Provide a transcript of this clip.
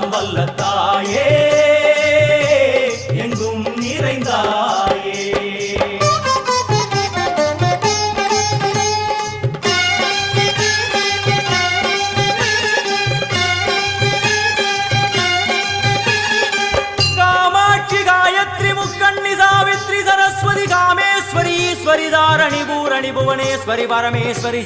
எல்லாம் வல்ல தாயே எங்கும் நிறைந்தாயே காமாட்சி காயத்ரி முக்கண்ணி சாவித்ரி சரஸ்வதி காமேஸ்வரி ஈஸ்வரி தாரணி பூரணி புவனேஸ்வரி பரமேஸ்வரி